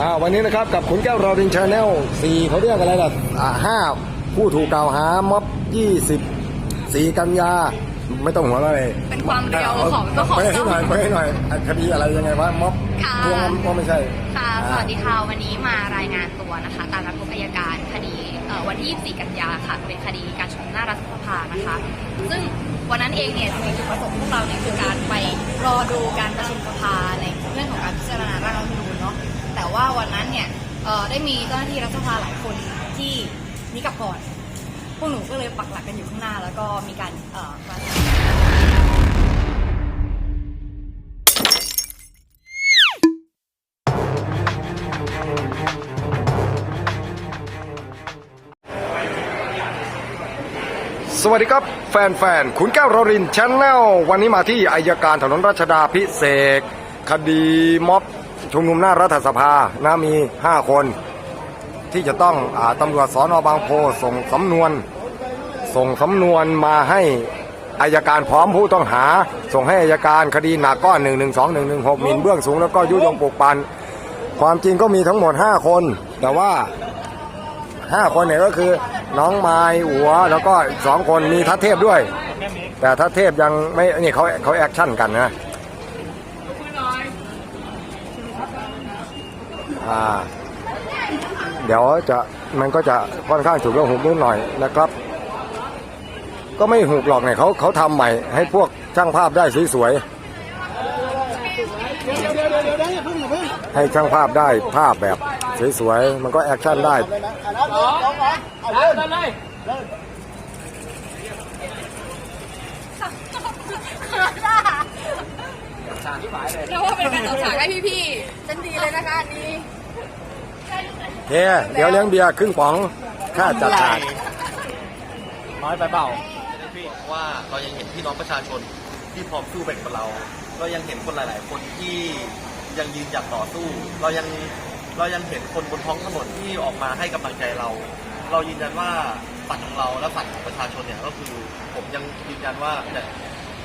อ่าวันนี้นะครับกับขุนแก้วรอดินชาแนลสี่เขาเรียกอะไรล่ะอ่าห้าผู้ถูกกล่าวหาม็อบยี่สิบสี่กันยา ไม่ต้องหัวเราะเลยเป็นความเร็วของเจ้าของไปให้หน่อยไปให้หน่อยอะคดีอะไรยังไงวะม็อบค่ะทวงก็ไม่ใช่ค่ะอ่าสวัสดีค่ะวันนี้มารายงานตัวนะคะ ตามนัดพบอัยการคดีเอ่อวันที่ 24 กันยาค่ะ เป็นคดีการชุมนุมหน้ารัฐสภานะคะ ซึ่งวันนั้นเองเนี่ยมีจุดประสงค์พวกเราเนี่ยคือการไปรอดูการประชุมสภาในเรื่องของการพิจารณาร่างรัฐธรรมนูญเนาะแต่ ว่าวันนั้นเนี่ยได้มีเจ้าหน้าที่รัฐสภาหลายคนที่นี่กับก่อน พวกหนูก็เลยปักหลักกันอยู่ข้างหน้า แล้วก็มีการเอ่อมาสวัสดีครับ แฟนๆขุนแก้วรรินชาแนลวันนี้มาที่อายการถนนรัชดาพิเศษ คดีม็อบ ชุมนุมหน้ารัฐสภานะมี 5 คน ที่จะต้องอตำรวจสอนอบางโพส่งสำนวน ส่งสำนวนมาให้อายการพร้อมผู้ต้องหา ส่งให้อายการคดีหนักก็1 1 2 1 1 6หมิ่นเบื้องสูงแล้วก็ยุยงปลุกปั่นความจริงก็มีทั้งหมด 5 คน แต่ว่า 5 คนเนี่ยก็คือน้องไม้หัวแล้วก็สองคนมีทัศเทพด้วย แต่ทัศเทพยังไม่นี่เขาเขาแอคชั่นกันนะ อ่า เดี๋ยวจะมันก็จะค่อนข้างถูกแล้วหุบนิดหน่อยนะครับ ก็ไม่หุบหรอกเนี่ยเขาเขาทำใหม่ ให้พวกช่างภาพได้สวยๆให้ช่างภาพได้ภาพแบบสวยๆมันก็แอคชั่นได้เราว่าเป็นการจัดฉากให้พี่ๆฉันดีเลยนะคะอันนี้ เฮ้เดี๋ยวเลี้ยงเบียร์ครึ่งป๋องค่าจัดฉากน้อยไปเปล่าพี่ว่าเรายังเห็นพี่น้องประชาชนที่พร้อมสู้เป็นกับเรา เรายังเห็นคนหลาย ๆ คนที่ยังยืนหยัดต่อสู้ เรายังเรายังเห็นคนบนท้องถนนที่ออกมาให้กำลังใจเรา เรายืนยันว่าฝันของเราและฝันของประชาชนเนี่ยก็คือผมยังยืนยันว่าจะ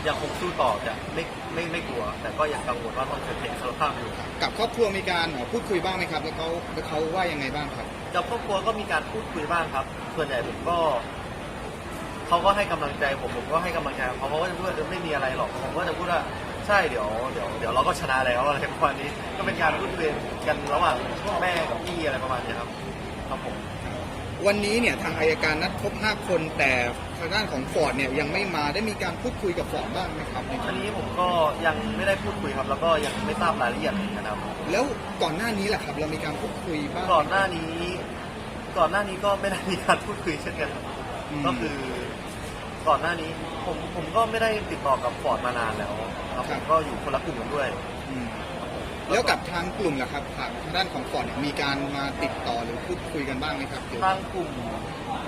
ยังคงสู้ต่อจะไม่ไม่ไม่กลัว แต่ก็ยังกังวลว่าต้องเกิดเหตุสารภาพอยู่กับครอบครัวมีการเอ่อพูดคุยบ้างไหมครับ แล้วเขาแล้วเขาว่ายังไงบ้างครับกับครอบครัวก็มีการพูดคุยบ้างครับ ส่วนใหญ่ผมก็เขาก็ให้กำลังใจผมผมก็ให้กำลังใจเขาเขาก็จะพูดว่าเออไม่มีอะไรหรอกผมก็จะพูดว่าใช่เดี๋ยวเดี๋ยวเดี๋ยวเราก็ชนะแล้วอะไรประมาณนี้ ก็เป็นการพูดคุยกันระหว่างแม่กับพี่อะไรประมาณนี้ครับครับผมวันนี้เนี่ยทางอายการนัดพบ5 คนแต่ ทางด้านของฟอร์ดเนี่ยยังไม่มาได้มีการพูดคุยกับฟอร์ดบ้างไหมครับอันนี้ผมก็ยังไม่ได้พูดคุยครับ แล้วก็ยังไม่ทราบรายละเอียดนะครับแล้วก่อนหน้านี้แหละครับ เรามีการพูดคุยบ้างก่อนหน้านี้ ก่อนหน้านี้ก็ไม่ได้มีการพูดคุยเช่นกันครับมก็คือก่อนหน้านี้ผมผมก็ไม่ได้ติดต่อกับฟอร์ดมานานแล้วครับผมก็อยู่คนละกลุ่มกันด้วยม แล้วกับทางกลุ่มล่ะครับทางทางด้านของฟอร์ดเนี่ยมีการมาติดต่อหรือพูดคุยกันบ้างไหมครับเกี่ยวทางกลุ่ม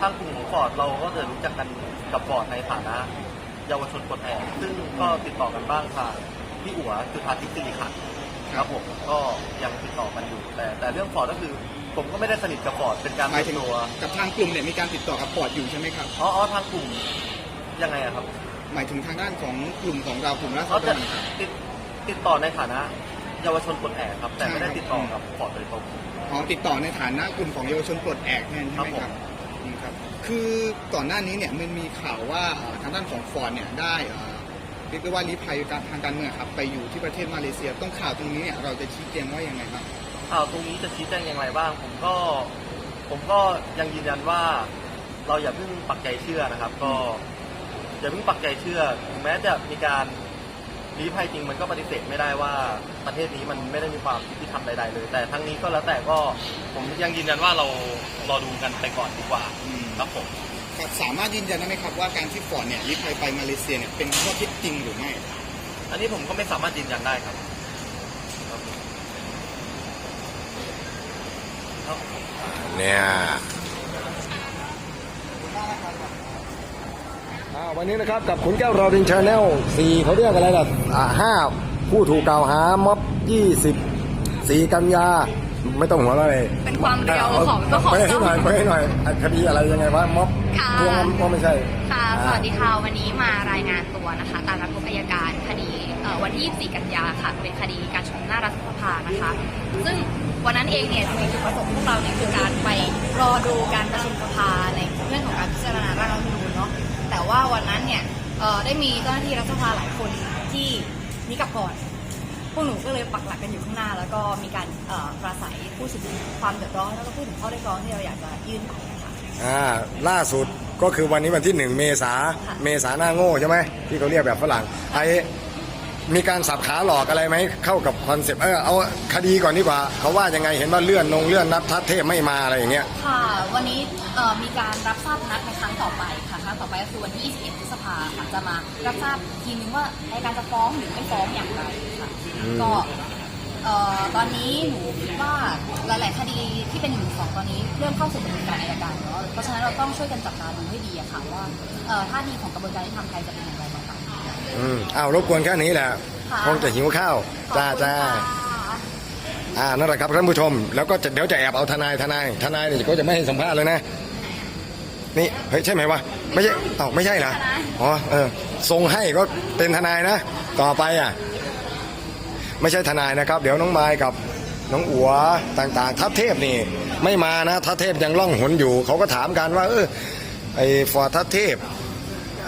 ทางกลุ่มของฟอร์ดเราก็จะรู้จักกันกับฟอร์ดในฐานะเยาวชนปลดแอกซึ่งก็ติดต่อกันบ้างทางพี่อั๋วจุธาทิพย์สิริขันธ์ครับผมก็ยังติดต่อกันอยู่แต่แต่เรื่องฟอร์ดก็คือ ผมก็ไม่ได้สนิทกับฟอร์ดเป็นการหมายถึงส่วนตัวกับทางกลุ่มเนี่ยมีการติดต่อกับฟอร์ดอยู่ใช่ไหมครับ อ๋ออ๋อทางกลุ่มยังไงอะครับ หมายถึงทางด้านของกลุ่มของเรากลุ่มราษเขาฎจะรติดติดต่อในฐานะ เยาวชนปลดแอกครับ แต่ไม่ได้ติดต่อกับฟอร์ดโดยตรง อ๋อติดต่อในฐานะกลุ่มของเยาวชนปลดแอกแน่นใช่ไหมครับผมครับอืมครับ คือก่อนหน้านี้เนี่ยมันมีข่าวว่าเอ่อทางด้านของฟอร์ดเนี่ยได้เอ่อเรียกได้ว่าลี้ภัยการทางการเมืองครับไปอยู่ที่ประเทศมาเลเซีย ต้องข่าวตรงนี้เนี่ยเราจะชี้แจงว่ายังไงบ้าง ข่าวตรงนี้จะชี้แจงอย่างไรบ้าง ผมก็ผมก็ยังยืนยันว่า เราอย่าเพิ่งปักใจเชื่อนะครับ ก็อย่าเพิ่งปักใจเชื่อถึงแม้จะมีการ ลี้ภัยจริงมันก็ปฏิเสธไม่ได้ว่าประเทศนี้มันไม่ได้มีความยุติธรรมใดๆเลย แต่ทั้งนี้ก็แล้วแต่ก็ผมยังยืนยันว่าเรารอดูกันไปก่อนดีกว่าอืม ครับผมครับสามารถยืนยันได้ไหมครับว่าการที่ฟอร์ดเนี่ยลี้ภัยไปมาเลเซียเนี่ยเป็นข้อเท็จจริงหรือไม่ อันนี้ผมก็ไม่สามารถยืนยันได้ครับครับครับ เนี่ย วันนี้นะครับกับขุนแก้วรอดินชาแนลสี่เขาเรียกอะไรล่ะอ่าห้าผู้ถูกกล่าวหาม็อบยี่สิบสี่กันยา ไม่ต้องหัวเราะเลยเป็นความเร็วของเจ้าของไปให้หน่อยไปให้หน่อยอะคดีอะไรยังไงวะม็อบค่ะทวงก็ไม่ใช่ค่ะอ่าสวัสดีค่ะวันนี้มารายงานตัวนะคะ ตามนัดพบอัยการคดีเอ่อวันที่24กันยาค่ะเป็นคดีการชุมนุมหน้ารัฐสภานะคะ ซึ่งวันนั้นเองเนี่ยจริงๆจุดประสงค์พวกเราเนี่ยคือการไปรอดูการประชุมสภาในเรื่องของการพิจารณาร่างรัฐธรรมนูญเนาะแต่ ว่าวันนั้นเนี่ยเอ่อได้มีเจ้าหน้าที่รัฐสภาหลายคนที่หนีกลับก่อน พวกหนูก็เลยปักหลักกันอยู่ข้างหน้า แล้วก็มีการเอ่อปราศัยพูดถึงความเดือดร้อนแล้วก็พูดถึงข้อเรียกร้องที่เราอยากจะยื่นไปนะคะอ่าล่าสุดก็คือวันนี้วันที่หนึ่งเมษาค่ะเมษาหน้าโง่ใช่ไหมที่เขาเรียกแบบฝรั่งไอ้มีการสับขาหลอกอะไรไหมเข้ากับคอนเซปต์เออเอาคดีก่อนดีกว่าเขาว่ายังไงเห็นว่าเลื่อนนงเลื่อนนัดทัดเทพไม่มาอะไรอย่างเงี้ยค่ะ วันนี้เอ่อมีการรับทราบนัดในครั้งต่อไปค่ะค รั้งต่อไปก็คือวันที่21พฤษภาค่ะจะมารับทราบอีกทีนึงว่าในการจะฟ้องหรือไม่ฟ้องอย่างไรค่ะอืมก็เอ่อตอนนี้หนูคิดว่าหลาย ๆ คดีที่เป็นหนึ่งสองตอนนี้เริ่มเข้าสู่กระบวนการอัยการเนาะเพราะฉะนั้นเราต้องช่วยกันจับตาดูให้ดีอะค่ะว่าเอ่อท่าทีของกระบวนการยุติธรรมไทยจะเป็นอย่างไรบ้างคะอืมอ้าวรบกวนแค่นี้แหละค่ะคงจะหิวข้าวจ้าขอบคุณจ้าค่ะอ่านั่นแหละครับท่านผู้ชม แล้วก็จะเดี๋ยวจะแอบเอาทนายทนายทนายเนี่ยเขาจะไม่ให้สัมภาษณ์เลยนะ นี่เฮ้ยใช่ไหมวะไม่ใช่เอ้าไม่ใช่เหรอทนายอ๋อเออทรงให้ก็เป็นทนายนะ ต่อไปอะ ไม่ใช่ทนายนะครับ เดี๋ยวน้องไม้กับน้องอัวต่างๆ ทัพเทพนี่ ไม่มานะทัพเทพยังล่องหนอยู่ เขาก็ถามกันว่า เออไอ้ฟอร์ดทัพเทพ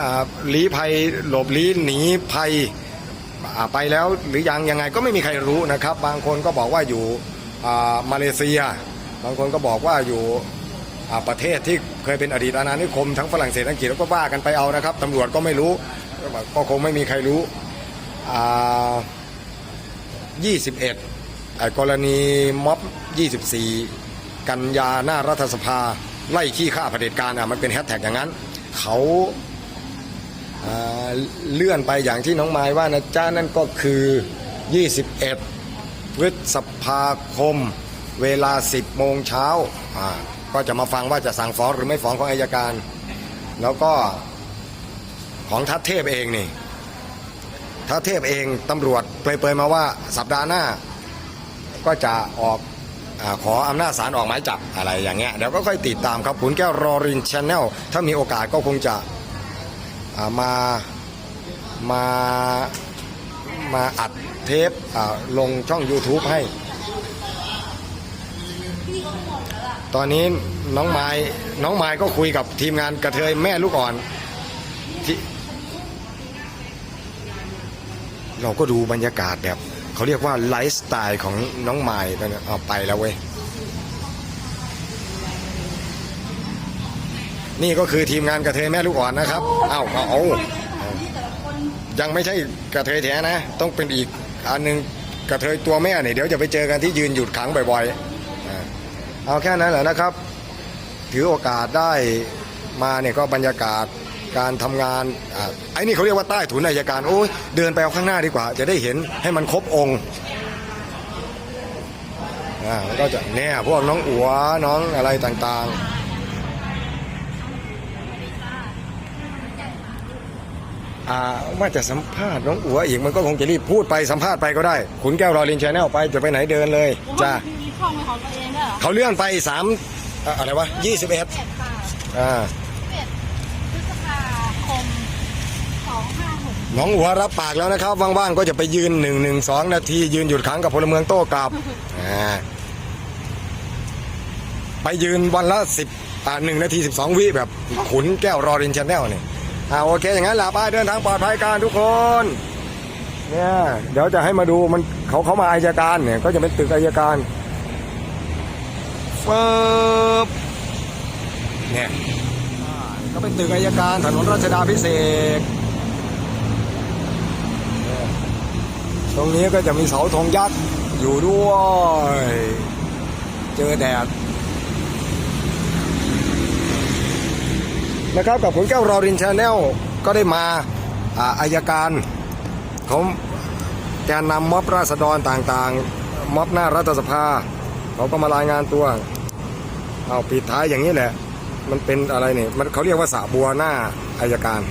อ่าลี้ภัยหลบลี้หนีภัยอ่าไปแล้วหรือยังยังไงก็ไม่มีใครรู้นะครับ บางคนก็บอกว่าอยู่อ่ามาเลเซีย บางคนก็บอกว่าอยู่อ่า ประเทศที่เคยเป็นอดีตอาณานิคมทั้งฝรั่งเศสอังกฤษแล้วก็ว่ากันไปเอานะครับตำรวจก็ไม่รู้ก็คงไม่มีใครรู้21 กรณีม็อบ 24 กันยาหน้ารัฐสภา ไล่ขี้ข้าเผด็จการอะมันเป็นแฮชแท็กอย่างนั้น เขาาเลื่อนไปอย่างที่น้องไม้ว่านะจ้านั่นก็คือ 21 พฤษภาคม เวลา 10 โมงเช้าอ่า ก็จะมาฟังว่าจะสั่งฟ้องหรือไม่ฟ้องของอายการ แล้วก็ของทัพเทพเองนี่ถ้าเทพเองตำรวจเปรยๆมาว่าสัปดาห์หน้า ก็จะออกอขออำนาจศาลออกหมายจับอะไรอย่างเงี้ยเดี๋ยวก็ค่อยติดตามครับขุนแก้วรอรินชาแนลถ้ามีโอกาสก็คงจะามามามาอัดเทปลงช่อง YouTube ให้ ตอนนี้น้องไม้น้องไม้ก็คุยกับทีมงานกระเทยแม่ลูกอ่อนที่เราก็ดูบรรยากาศแบบเขาเรียกว่าไลฟ์สไตล์ของน้องไม้ตอนนี้เอาไปแล้วเว้ยนี่ก็คือทีมงานกระเทยแม่ลูกอ่อนนะครับเอาเอาเอายังไม่ใช่กระเทยแท้นะ ต้องเป็นอีกอันหนึ่งกระเทยตัวแม่เนี่ยเดี๋ยวจะไปเจอกันที่ยืนหยุดขังบ่อยๆ เอาแค่นั้นแหละนะครับ ถือโอกาสได้มาเนี่ยก็บรรยากาศการทำงานอ่าไอ้นี่เขาเรียกว่าใต้ถุนอัยการโอ้ยเดินไปเอาข้างหน้าดีกว่า จะได้เห็นให้มันครบองค์อ่าแล้วก็จะเนี่ยพวกน้องอัวน้องอะไรต่างๆอ่าว่าจะสัมภาษณ์น้องอัวอีกมันก็คงจะรีบพูดไปสัมภาษณ์ไปก็ได้ ขุนแก้วรอลินชแนลไปจะไปไหนเดินเลยจ้า ช่องเป็นของตัวเองด้วยเหรอเขาเลื่อนไปสามอะอะไรวะยี่สิบเอ็ดเจ็ดค่ะอ่าเจ็ดพฤษภาคมสองห้าหกน้องหัวรับปากแล้วนะครับ ว่างๆ ก็จะไปยืนหนึ่งหนึ่งสองนาที ยืนหยุดขังกับพลเมืองโต้กลับอ่าไปยืนวันละสิบอ่าหนึ่งนาทีสิบสองวิแบบขุนแก้วรอรินชาแนลเนี่ยอ่าโอเค อย่างนั้นลาป้ายเดินทางปลอดภัยกันทุกคน เนี่ย เดี๋ยวจะให้มาดูมันเขาเขามาอายการเนี่ย ก็จะเป็นตึกอายการ เฟิบเนี่ยก็เป็นตึกอายการถนนรัชดาพิเศษ ตรงนี้ก็จะมีเสาธงยักษ์อยู่ด้วย เจอแดดนะครับกับผมแก้วรอรินชาแนลก็ได้มาอาอายการเขาแกนนำม็อบราษฎรต่างๆม็อบหน้ารัฐสภา เขาก็มารายงานตัว เอาปิดท้ายอย่างนี้แหละ มันเป็นอะไรเนี่ยมันเขาเรียกว่าสระบัวหน้าอายการ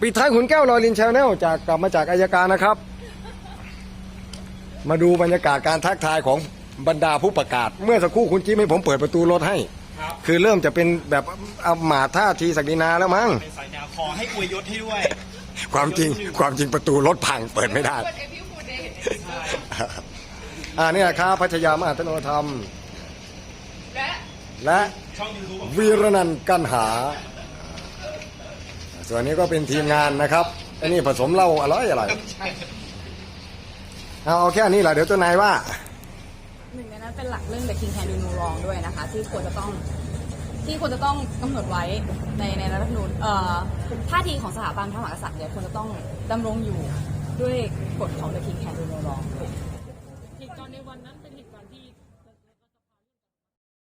ปิดท้ายขุนแก้วลอยลินชาแนลจากกลับมาจากอายการนะครับ มาดูบรรยากาศการทักทายของบรรดาผู้ประกาศ เมื่อสักครู่คุณจิ๊บให้ผมเปิดประตูรถให้ คือเริ่มจะเป็นแบบเอาหมาท่าทีศักดินาแล้วมั้งเป็นสายยาวขอให้อวยยศให้ด้วย ความจริงความจริงประตูรถพังเปิดไม่ได้อ่าเนี่ยครับพัชยามหาธโนธรรม และวีรนันท์กันหา ส่วนนี้ก็เป็นทีมงานนะครับอันนี้ผสมเหล้าอร่อยอร่อยเอาเอาแค่นี้แหละเดี๋ยวเจ้านายว่าหนึ่งในนั้นเป็นหลักเรื่อง The King Can Do No Wrong ด้วยนะคะ ที่ควรจะต้อง ที่ควรจะต้องกำหนดไว้ในในรัฐธรรมนูญเอ่อท่าทีของสถาบันพระมหากษัตริย์เนี่ยควรจะต้องดำรงอยู่ด้วยกฎของ The King Can Do No Wrong